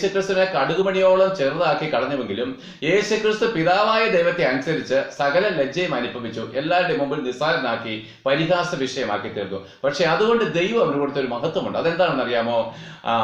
യേശുക്രിസ്തുവിനെ കടുകുമണിയോളം ചെറുതാക്കി കളഞ്ഞുവെങ്കിലും യേശുക്രിസ്തു പിതാവായ ദൈവത്തെ അനുസരിച്ച് സകല ലജ്ജയും അനുഭവിച്ചു. എല്ലാവരുടെ മുമ്പിൽ നിസ്സാരനാക്കി പരിഹാസ വിഷയമാക്കി തീർന്നു പക്ഷെ അതുകൊണ്ട് ദൈവം അവന് കൊടുത്ത ഒരു മഹത്വമുണ്ട്. അതെന്താണെന്ന് അറിയാമോ? ആ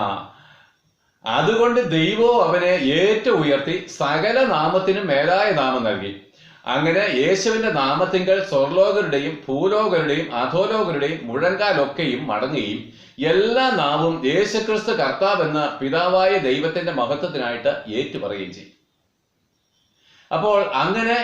അതുകൊണ്ട് ദൈവവും അവനെ ഏറ്റവും ഉയർത്തി സകല നാമത്തിനും മേലായ നാമം നൽകി. അങ്ങനെ യേശുവിന്റെ നാമത്തിങ്കൽ സ്വർലോകരുടെയും ഭൂലോകരുടെയും അധോലോകരുടെയും മുഴങ്കാലൊക്കെയും മടങ്ങുകയും എല്ലാ നാവും യേശുക്രിസ്തു കർത്താവെന്ന് പിതാവായ ദൈവത്തിന്റെ മഹത്വത്തിനായിട്ട് ഏറ്റുപറയുകയും ചെയ്യും അപ്പോൾ അങ്ങനെ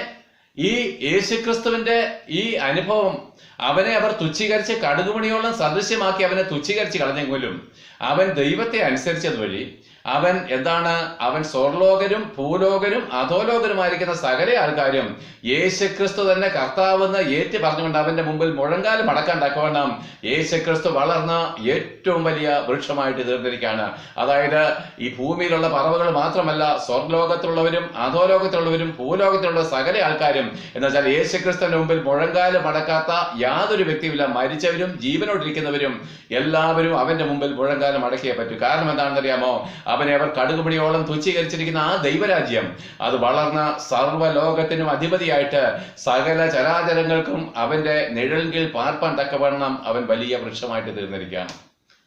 ഈ യേശുക്രിസ്തുവിന്റെ ഈ അനുഭവം അവനെ അവർ തുച്ഛീകരിച്ച് കടുകുമണിയോളം സദൃശ്യമാക്കി അവനെ തുച്ഛീകരിച്ച് കളഞ്ഞെങ്കിലും അവൻ ദൈവത്തെ അനുസരിച്ചത് വഴി അവൻ എന്താണ്? അവൻ സ്വർലോകരും ഭൂലോകരും അധോലോകരുമായിരിക്കുന്ന സകല ആൾക്കാരും യേശുക്രിസ്തു തന്നെ കർത്താവെന്ന് ഏറ്റി പറഞ്ഞുകൊണ്ട് അവന്റെ മുമ്പിൽ മുഴങ്കാൽ അടക്കാൻ തക്കവണ്ണം യേശുക്രിസ്തു വളർന്ന ഏറ്റവും വലിയ വൃക്ഷമായിട്ട് തീർന്നിരിക്കുകയാണ്. അതായത് ഈ ഭൂമിയിലുള്ള പറവുകൾ മാത്രമല്ല സ്വർലോകത്തിലുള്ളവരും അധോലോകത്തിലുള്ളവരും ഭൂലോകത്തിലുള്ള സകല ആൾക്കാരും. എന്ന് വെച്ചാൽ യേശുക്രിസ്തുവിന്റെ മുമ്പിൽ മുഴങ്കാൽ അടക്കാത്ത യാതൊരു വ്യക്തിയുമില്ല. മരിച്ചവരും ജീവനോടിരിക്കുന്നവരും എല്ലാവരും അവന്റെ മുമ്പിൽ മുഴങ്കാലം അടക്കിയേ പറ്റൂ. കാരണം എന്താണെന്ന് അറിയാമോ അവനെ അവർ കടുകുമണിയോളം തുച്ഛീകരിച്ചിരിക്കുന്ന ആ ദൈവരാജ്യം അത് വളർന്ന സർവലോകത്തിനും അധിപതിയായിട്ട് സകല ചരാചരങ്ങൾക്കും അവന്റെ നിഴൽകിൽ പാർപ്പാൻ തക്കവണ്ണം അവൻ വലിയ വൃക്ഷമായിട്ട് തീർന്നിരിക്കുകയാണ്.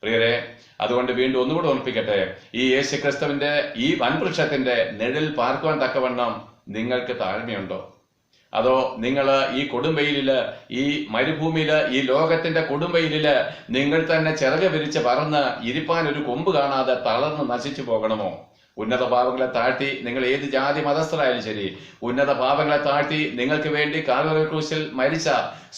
പ്രിയരെ അതുകൊണ്ട് വീണ്ടും ഒന്നുകൂടെ ഓർപ്പിക്കട്ടെ ഈ യേശുക്രിസ്തുവിന്റെ ഈ വൻവൃക്ഷത്തിന്റെ നിഴൽ പാർക്കുവാൻ തക്കവണ്ണം നിങ്ങൾക്ക് താഴ്മയുണ്ടോ? അതോ നിങ്ങൾ ഈ കൊടുംവെയിലിൽ ഈ മരുഭൂമിയിൽ ഈ ലോകത്തിന്റെ കൊടുംവെയിലിൽ നിങ്ങൾ തന്നെ ചിറക് വിരിച്ച് പറന്ന് ഇരിപ്പാൻ ഒരു കൊമ്പ് കാണാതെ തളർന്ന് നശിച്ചു പോകണമോ? ഉന്നത പാപങ്ങളെ താഴ്ത്തി നിങ്ങൾ ഏത് ജാതി മതസ്ഥരായാലും ശരി. ഉന്നത പാപങ്ങളെ താഴ്ത്തി നിങ്ങൾക്ക് വേണ്ടി കാൽവറി ക്രൂശിൽ മരിച്ച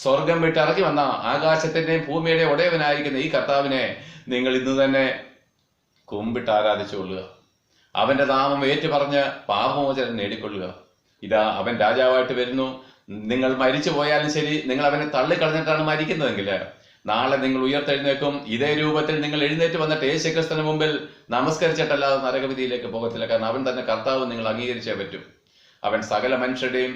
സ്വർഗം വിട്ട് ഇറങ്ങി വന്ന ആകാശത്തിന്റെയും ഭൂമിയുടെയും ഉടയവനായിരിക്കുന്ന ഈ കർത്താവിനെ നിങ്ങൾ ഇന്ന് തന്നെ കുമ്പിട്ട് ആരാധിച്ചുകൊള്ളുക അവന്റെ നാമം ഏറ്റുപറഞ്ഞ് പാപമോചനം നേടിക്കൊള്ളുക. ഇതാ അവൻ രാജാവായിട്ട് വരുന്നു. നിങ്ങൾ മരിച്ചു പോയാലും ശരി നിങ്ങൾ അവനെ തള്ളിക്കളഞ്ഞിട്ടാണ് മരിക്കുന്നതെങ്കിൽ നാളെ നിങ്ങൾ ഉയർത്തെഴുന്നേക്കും ഇതേ രൂപത്തിൽ നിങ്ങൾ എഴുന്നേറ്റ് വന്നിട്ട് യേശുക്രിസ്തുവിന് മുമ്പിൽ നമസ്കരിച്ചിട്ടല്ലാതെ നരകവിധിയിലേക്ക് പോകത്തില്ല. കാരണം അവൻ തന്നെ കർത്താവ് നിങ്ങൾ അംഗീകരിച്ചേ പറ്റൂ. അവൻ സകല മനുഷ്യരുടെയും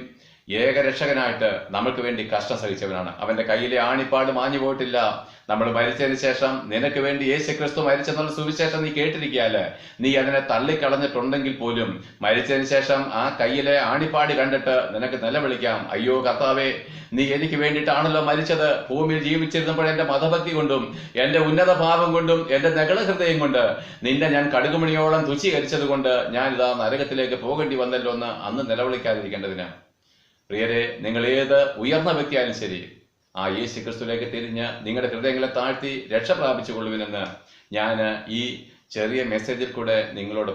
ഏകരക്ഷകനായിട്ട് നമുക്ക് വേണ്ടി കഷ്ടം സഹിച്ചവനാണ്. അവന്റെ കയ്യിലെ ആണിപ്പാട് മാഞ്ഞു പോയിട്ടില്ല. നമ്മൾ മരിച്ചതിന് ശേഷം നിനക്ക് വേണ്ടി യേശു ക്രിസ്തു മരിച്ചെന്നുള്ള സുവിശേഷം നീ കേട്ടിരിക്കുകയല്ലേ? നീ അതിനെ തള്ളിക്കളഞ്ഞിട്ടുണ്ടെങ്കിൽ പോലും മരിച്ചതിന് ശേഷം ആ കയ്യിലെ ആണിപ്പാട് കണ്ടിട്ട് നിനക്ക് നിലവിളിക്കാം. അയ്യോ കർത്താവേ നീ എനിക്ക് വേണ്ടിയിട്ടാണല്ലോ മരിച്ചത്. ഭൂമിയിൽ ജീവിച്ചിരുന്നപ്പോൾ എന്റെ മതഭക്തി കൊണ്ടും എന്റെ ഉന്നത ഭാവം കൊണ്ടും എന്റെ നഗള ഹൃദയം കൊണ്ട് നിന്നെ ഞാൻ കടുകുമണിയോളം തുച്ഛീകരിച്ചത് കൊണ്ട് ഞാൻ ഇതാ നരകത്തിലേക്ക് പോകേണ്ടി വന്നല്ലോ എന്ന് അന്ന് നിലവിളിക്കാതിരിക്കേണ്ടതിന്. പ്രിയരെ നിങ്ങൾ ഏത് ഉയർന്ന വ്യക്തിയായാലും ശരി ആ യേശു ക്രിസ്തുവിലേക്ക് തിരിഞ്ഞ് നിങ്ങളുടെ ഹൃദയങ്ങളെ താഴ്ത്തി രക്ഷ പ്രാപിച്ചു കൊള്ളുവിനെന്ന് ഞാൻ ഈ ചെറിയ മെസ്സേജിൽ കൂടെ നിങ്ങളോട്